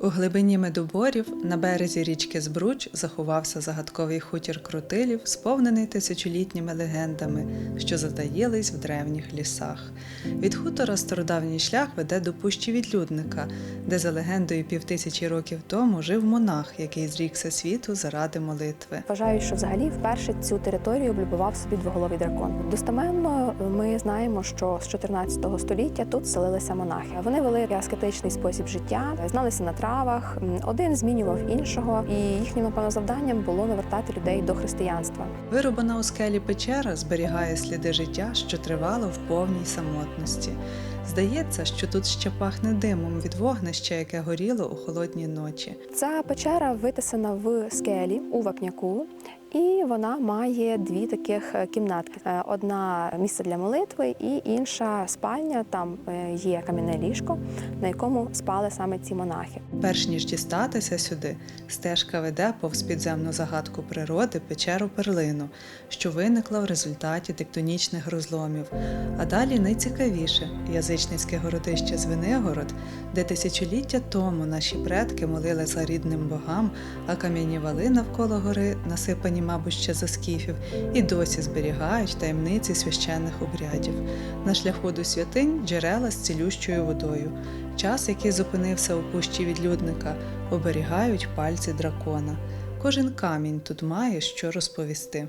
У глибині медоборів на березі річки Збруч заховався загадковий хутір крутилів, сповнений тисячолітніми легендами, що затаїлись в древніх лісах. Від хутора стародавній шлях веде до пущі відлюдника, де за легендою півтисячі років тому жив монах, який зрікся світу заради молитви. Вважаю, що взагалі вперше цю територію облюбував собі двоголовий дракон. Достеменно ми знаємо, що з 14 століття тут селилися монахи. Вони вели аскетичний спосіб життя, зналися на травах. М, Один змінював іншого, і їхнім напевно завданням було навертати людей до християнства. Вирубана у скелі печера зберігає сліди життя, що тривало в повній самотності. Здається, що тут ще пахне димом від вогнища, яке горіло у холодні ночі. Ця печера витисана в скелі у вапняку. І вона має дві таких е, кімнатки: Е, одна місце для молитви, і інша спальня. Там е, є кам'яне ліжко, на якому спали саме ці монахи. Перш ніж дістатися сюди, стежка веде повз підземну загадку природи печеру перлину, що виникла в результаті тектонічних розломів. А далі найцікавіше язичницьке городище Звенигород, де тисячоліття тому наші предки молилися рідним богам, а кам'яні вали навколо гори, насипані, мабуть, ще за скіфів, і досі зберігають таємниці священних обрядів. На шляху до святинь джерела з цілющою водою. Час, який зупинився у пущі відлюдника, оберігають пальці дракона. Кожен камінь тут має що розповісти.